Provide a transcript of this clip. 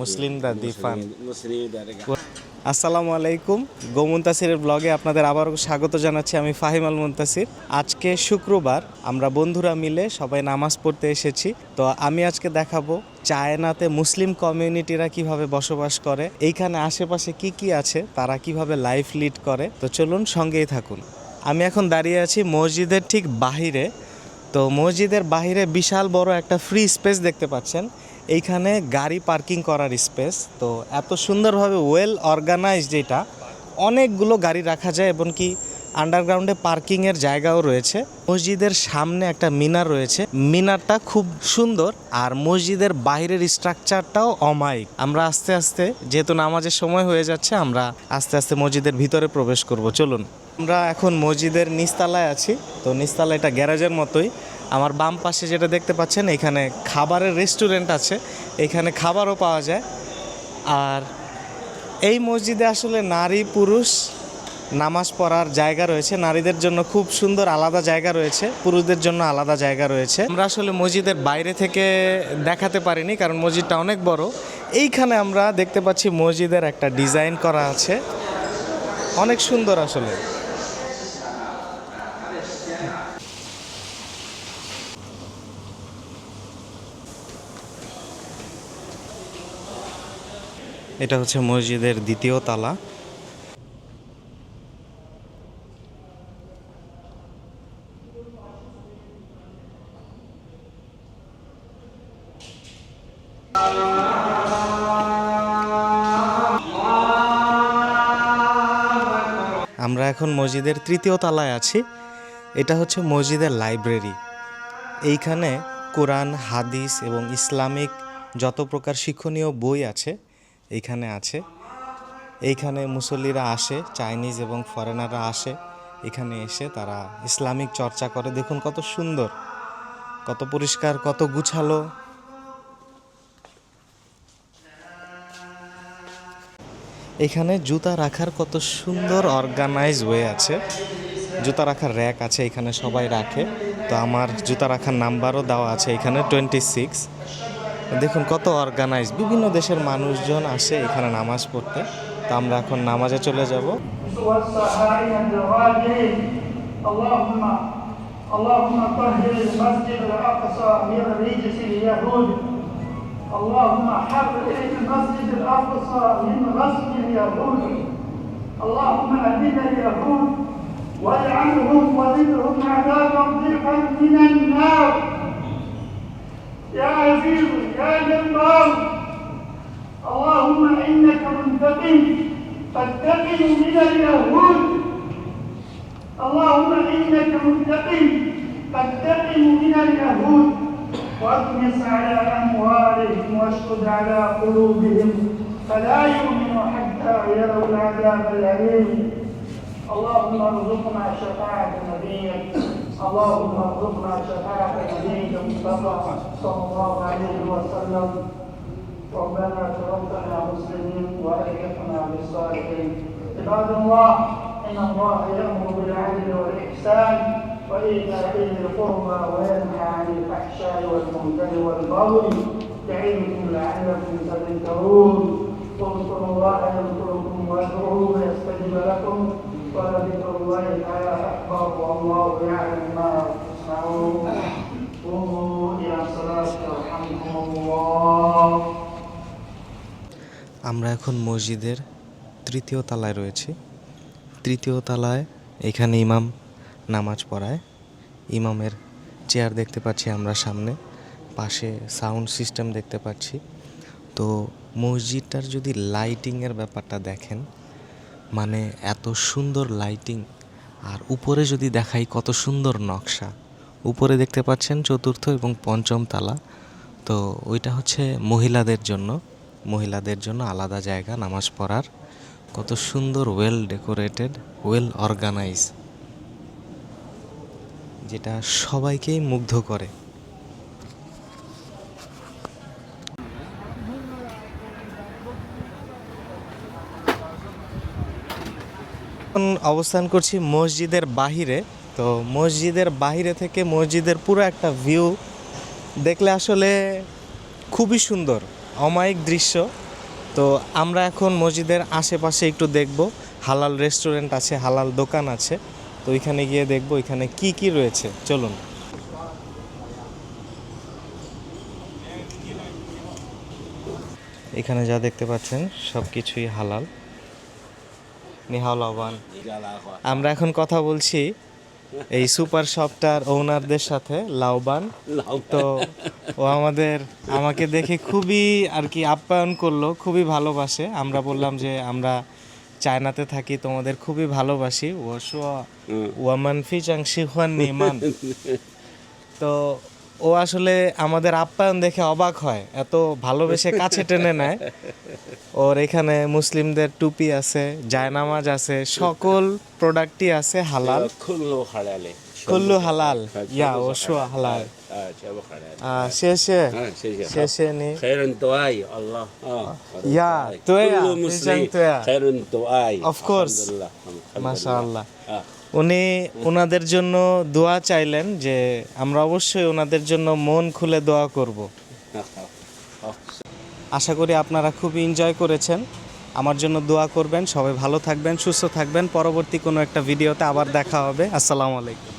মুসলিমরা দিফান আসসালামু আলাইকুম। গোমুন্তাসিরের ব্লগে আপনাদের আবারও স্বাগত জানাচ্ছি আমি ফাহিম আল মুন্তাসির। আজকে শুক্রবার আমরা বন্ধুরা মিলে সবাই নামাজ পড়তে এসেছি। তো আমি আজকে দেখাবো চায়নাতে মুসলিম কমিউনিটিরা কীভাবে বসবাস করে এইখানে আশেপাশে কি কি আছে তারা কীভাবে লাইফ লিড করে। তো চলুন সঙ্গেই থাকুন। আমি এখন দাঁড়িয়ে আছি মসজিদের ঠিক বাহিরে। তো মসজিদের বাহিরে বিশাল বড় একটা ফ্রি স্পেস দেখতে পাচ্ছেন। এইখানে গাড়ি পার্কিং করার স্পেস, তো এত সুন্দরভাবে ওয়েল অর্গানাইজ যেটা অনেকগুলো গাড়ি রাখা যায় এবং কি আন্ডারগ্রাউন্ডে পার্কিংয়ের জায়গাও রয়েছে। মসজিদের সামনে একটা মিনার রয়েছে। মিনারটা খুব সুন্দর, আর মসজিদের বাইরের স্ট্রাকচারটাও অমায়িক। আমরা আস্তে আস্তে, যেহেতু নামাজের সময় হয়ে যাচ্ছে, আমরা আস্তে আস্তে মসজিদের ভিতরে প্রবেশ করব। চলুন। আমরা এখন মসজিদের নিচতলায় আছি, তো নিচতলা এটা গ্যারেজের মতোই। আমার বাম পাশে যেটা দেখতে পাচ্ছেন, এখানে খাবারের রেস্টুরেন্ট আছে, এখানে খাবারও পাওয়া যায়। আর এই মসজিদে আসলে নারী, পুরুষ নামাজ পড়ার জায়গা রয়েছে। নারীদের জন্য খুব সুন্দর আলাদা জায়গা রয়েছে, পুরুষদের জন্য আলাদা জায়গা রয়েছে। আমরা আসলে মসজিদের বাইরে থেকে দেখাতে পারিনি, কারণ মসজিদটা অনেক বড়। এইখানে আমরা দেখতে পাচ্ছি মসজিদের একটা ডিজাইন করা আছে। অনেক সুন্দর আসলে। এটা হচ্ছে মসজিদের দ্বিতীয় তালা। আমরা এখন মসজিদের তৃতীয় তালায় আছি। এটা হচ্ছে মসজিদের লাইব্রেরি। এইখানে কোরআন, হাদিস এবং ইসলামিক যত প্রকার শিক্ষণীয় বই আছে এইখানে আছে। এইখানে মুসল্লিরা আসে চাইনিজ এবং ফরেনাররা আসে। এখানে এসে তারা ইসলামিক চর্চা করে। দেখুন কত সুন্দর, কত পরিষ্কার, কত গুছালো। এখানে জুতা রাখার কত সুন্দর অর্গানাইজ ওয়ে আছে। জুতা রাখার র্যাক আছে, এখানে সবাই রাখে। তো আমার জুতা রাখার নাম্বারও দেওয়া আছে, এখানে টোয়েন্টি সিক্স দেখুন কত অর্গানাইজ বিভিন্ন দেশের মানুষজন আসে এখানে নামাজ পড়তে তো আমরা এখন নামাজে চলে যাব والصحائم الغالين اللهم اللهم طهر المسجد الاقصى من رجس اليهود اللهم حرر المسجد الاقصى من غصب اليهود اللهم اهدنا اليهود واجعلهم وزدهم عذابا ضيقا من النار يا عزيز يا جبار. اللهم إنك منتقم فانتقم من اليهود. اللهم إنك منتقم فانتقم من اليهود. واطمس على أموالهم واشقد على قلوبهم فلا يؤمنوا حتى يروا العذاب الأليم. اللهم ارزقنا شفاعة نبيك اللهم ارزقنا شفاعة نبيك المصطفى صلى الله عليه وسلم. ربنا توفنا مسلمين وألحقنا بالصالحين. عباد الله إن الله يأمر بالعدل والإحسان وإيتاء ذي القربى وينهى عن الفحشاء والمنكر والبغي يعظكم لعلكم تذكرون. واذكروا الله يذكركم وادعوه يستجب لكم. ولذكر الله تعالى اكبر والله يعلم ما تصنعون قوموا الى الصلاه يرحمكم الله আমরা এখন মসজিদের তৃতীয় তলায় রয়েছি তৃতীয় তলায় এখানে ইমাম নামাজ পড়ায় ইমামের চেয়ার দেখতে পাচ্ছি আমরা সামনে পাশে সাউন্ড সিস্টেম দেখতে পাচ্ছি তো মসজিদটার যদি লাইটিংয়ের ব্যাপারটা দেখেন মানে এত সুন্দর লাইটিং আর উপরে যদি দেখাই কত সুন্দর নকশা। উপরে দেখতে পাচ্ছেন চতুর্থ এবং পঞ্চম তালা। তো ওইটা হচ্ছে মহিলাদের জন্য। মহিলাদের জন্য আলাদা জায়গা নামাজ পড়ার। কত সুন্দর ওয়েল ডেকোরেটেড ওয়েল অর্গানাইজ যেটা সবাইকেই মুগ্ধ করে। এখন অবস্থান করছি মসজিদের বাহিরে। তো মসজিদের বাহিরে থেকে মসজিদের পুরো একটা ভিউ দেখলে আসলে খুবই সুন্দর, অমায়িক দৃশ্য। তো আমরা এখন মসজিদের আশেপাশে একটু দেখব। হালাল রেস্টুরেন্ট আছে, হালাল দোকান আছে। তো ওইখানে গিয়ে দেখব ওইখানে কি কি রয়েছে। চলুন। এখানে যা দেখতে পাচ্ছেন সব কিছুই হালাল। নিহাও লাবান আমরা এখন কথা বলছি এই সুপার শপটার ওনারদের সাথে লাউবান। তো ও আমাদের আমাকে দেখে খুবই আর কি আপ্যায়ন করল খুবই ভালোবাসে। আমরা বললাম যে আমরা চায়নাতে থাকি তোমাদের খুবই ভালোবাসি। ও ওয়ামান ফি চাং শিহুয়ান নিমান। তো ও আসলে আমাদের আপ্যায়ন দেখে অবাক হয় এত ভালোবেসে কাছে টেনে নেয়। ওর এখানে মুসলিমদের টুপি আছে জায়নামাজ আছে সকল প্রোডাক্টই আছে হালাল। খুল্লু হালালে। খুল্লু হালাল। হ্যাঁ, ইয়া ও হালাল। আচ্ছা, আচ্ছা, শেষে হ্যাঁ, হ্যাঁ। শেষে নি। খায়রুন তোয়াই আল্লাহ। ইয়া তোয়া খুল্লু মুসলিম খায়রুন তোয়াই। অফ কোর্স মাশাআল্লাহ। উনি ওনাদের জন্য দোয়া চাইলেন যে আমরা অবশ্যই ওনাদের জন্য মন খুলে দোয়া করব। আশা করি আপনারা খুবই এনজয় করেছেন। আমার জন্য দোয়া করবেন। সবাই ভালো থাকবেন, সুস্থ থাকবেন। পরবর্তী কোনো একটা ভিডিওতে আবার দেখা হবে। আসসালামু আলাইকুম।